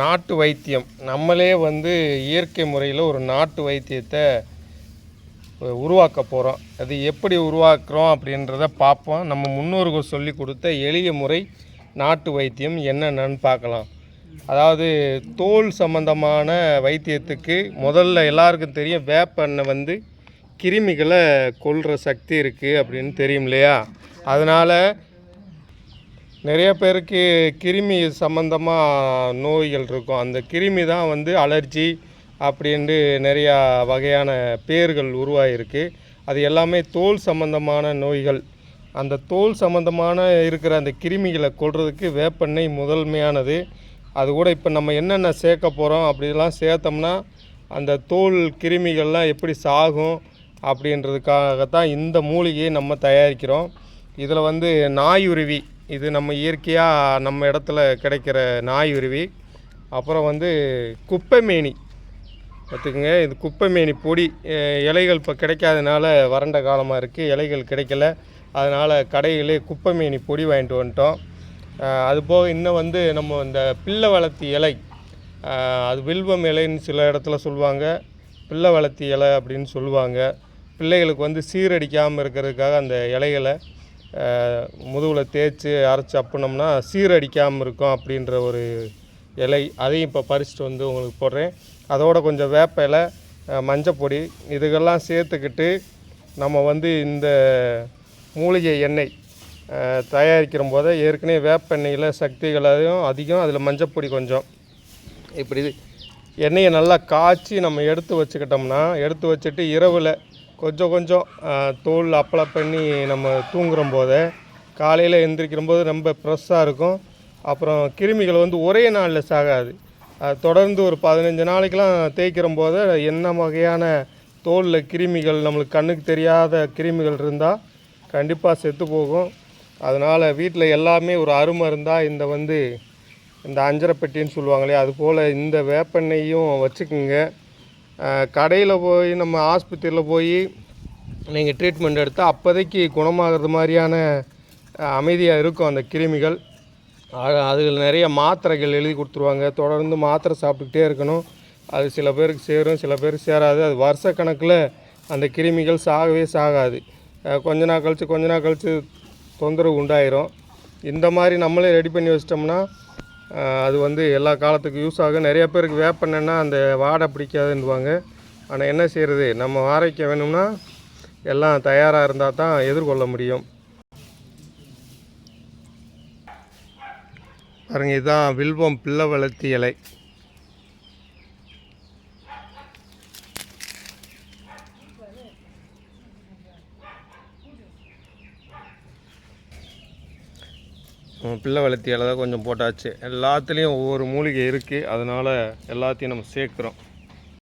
நாட்டு வைத்தியம். நம்மளே வந்து இயற்கை முறையில் ஒரு நாட்டு வைத்தியத்தை உருவாக்க போகிறோம் அது எப்படி உருவாக்குறோம் அப்படின்றத பார்ப்போம். நம்ம முன்னோர்கள் சொல்லி கொடுத்த எளிய முறை நாட்டு வைத்தியம் என்னென்னு பார்க்கலாம். அதாவது தோல் சம்பந்தமான வைத்தியத்துக்கு முதல்ல எல்லாருக்கும் தெரியும் வேப்பெண்ணெய் வந்து கிருமிகளை கொல்கிற சக்தி இருக்குது அப்படின்னு தெரியும் இல்லையா? அதனால் நிறைய பேருக்கு கிருமி சம்மந்தமாக நோய்கள் இருக்கும். அந்த கிருமி தான் வந்து அலர்ஜி அப்படின்ட்டு நிறையா வகையான பேர்கள் உருவாகிருக்கு அது எல்லாமே தோல் சம்பந்தமான நோய்கள். அந்த தோல் சம்பந்தமான இருக்கிற அந்த கிருமிகளை கொல்றதுக்கு வேப்பெண்ணெய் முதன்மையானது. அது கூட இப்போ நம்ம என்னென்ன சேர்க்க போகிறோம் அப்படிலாம் சேர்த்தோம்னா அந்த தோல் கிருமிகள்லாம் எப்படி சாகும் அப்படின்றதுக்காகத்தான் இந்த மூலிகையை நம்ம தயாரிக்கிறோம். இதில் வந்து நாயுருவி இது நம்ம இயற்கையாக நம்ம இடத்துல கிடைக்கிற நாயுருவி. அப்புறம் வந்து குப்பைமேனி. பார்த்துக்குங்க இது குப்பைமேனி பொடி. இலைகள் இப்போ கிடைக்காதனால வறண்ட காலமாக இருக்குது இலைகள் கிடைக்கல. அதனால் கடையிலே குப்பைமேனி பொடி வாங்கிட்டு வந்துட்டோம். அதுபோக அது போக இன்னும் வந்து நம்ம இந்த பிள்ளை வளர்த்தி இலை. அது வில்வம் இலைன்னு சில இடத்துல சொல்லுவாங்க. பிள்ளை வளர்த்தி இலை அப்படின்னு சொல்லுவாங்க. பிள்ளைகளுக்கு வந்து சீரடிக்காமல் இருக்கிறதுக்காக அந்த இலைகளை முதுகில் தேய்ச்சி அரைச்சி அப்புனோம்னா சீரடிக்காமல் இருக்கும் அப்படின்ற ஒரு இலை. அதையும் இப்போ பறிச்சுட்டு வந்து உங்களுக்கு போடுறேன். அதோட கொஞ்சம் வேப்ப இலை மஞ்சப்பொடி இதுகெல்லாம் சேர்த்துக்கிட்டு நம்ம வந்து இந்த மூலிகை எண்ணெய் தயாரிக்கிற போது ஏற்கனவே வேப்பெண்ணெயில் சக்திகளையும் அதிகம். அதில் மஞ்சப்பொடி கொஞ்சம். இப்படி எண்ணெயை நல்லா காய்ச்சி நம்ம எடுத்து வச்சுக்கிட்டோம்னா எடுத்து வச்சுட்டு இரவில் கொஞ்சம் கொஞ்சம் தோல் அப்ளை பண்ணி நம்ம தூங்குற போதே காலையில் எந்திரிக்கிற போது ரொம்ப ஃப்ரெஷ்ஷாக இருக்கும். அப்புறம் கிருமிகள் வந்து ஒரே நாளில் சாகாது. அது தொடர்ந்து ஒரு பதினஞ்சு நாளைக்கெலாம் தேய்க்கிற போது என்ன வகையான தோலில் கிருமிகள் நம்மளுக்கு கண்ணுக்கு தெரியாத கிருமிகள் இருந்தால் கண்டிப்பாக செத்து போகும். அதனால் வீட்டில் எல்லாமே ஒரு அருமை இருந்தால் இந்த வந்து இந்த அஞ்சரைப்பெட்டின்னு சொல்லுவாங்களே அது போல் இந்த வேப்பெண்ணெயும் வச்சுக்கோங்க. கடையில் போய் நம்ம ஆஸ்பத்திரியில் போய் நீங்கள் ட்ரீட்மெண்ட் எடுத்தால் அப்போதைக்கு குணமாகிறது மாதிரியான அமைதியாக இருக்கும் அந்த கிருமிகள். அதில் நிறைய மாத்திரைகள் எழுதி கொடுத்துருவாங்க. தொடர்ந்து மாத்திரை சாப்பிட்டுக்கிட்டே இருக்கணும். அது சில பேருக்கு சேரும் சில பேருக்கு சேராது. அது வருஷக்கணக்கில் அந்த கிருமிகள் சாகவே சாகாது. கொஞ்ச நாள் கழித்து கொஞ்ச நாள் கழித்து தொந்தரவு உண்டாயிரும். இந்த மாதிரி நம்மளே ரெடி பண்ணி வச்சிட்டோம்னா அது வந்து எல்லா காலத்துக்கும் யூஸ் ஆகும். நிறைய பேருக்கு வேப்பெண்ணெய்னா அந்த வாடை பிடிக்காதுன்னுவாங்க. ஆனால் என்ன செய்கிறது நம்ம ஆரோக்கியம் வேணும்னா எல்லாம் தயாராக இருந்தால் தான் எதிர்கொள்ள முடியும். பாருங்க இதுதான் வில்வம் பிள்ளை வளர்த்தி இலை. பிள்ளை வளர்த்தியால் தான் கொஞ்சம் போட்டாச்சு. எல்லாத்துலேயும் ஒவ்வொரு மூலிகை இருக்குது அதனால் எல்லாத்தையும் நம்ம சேர்க்குறோம்.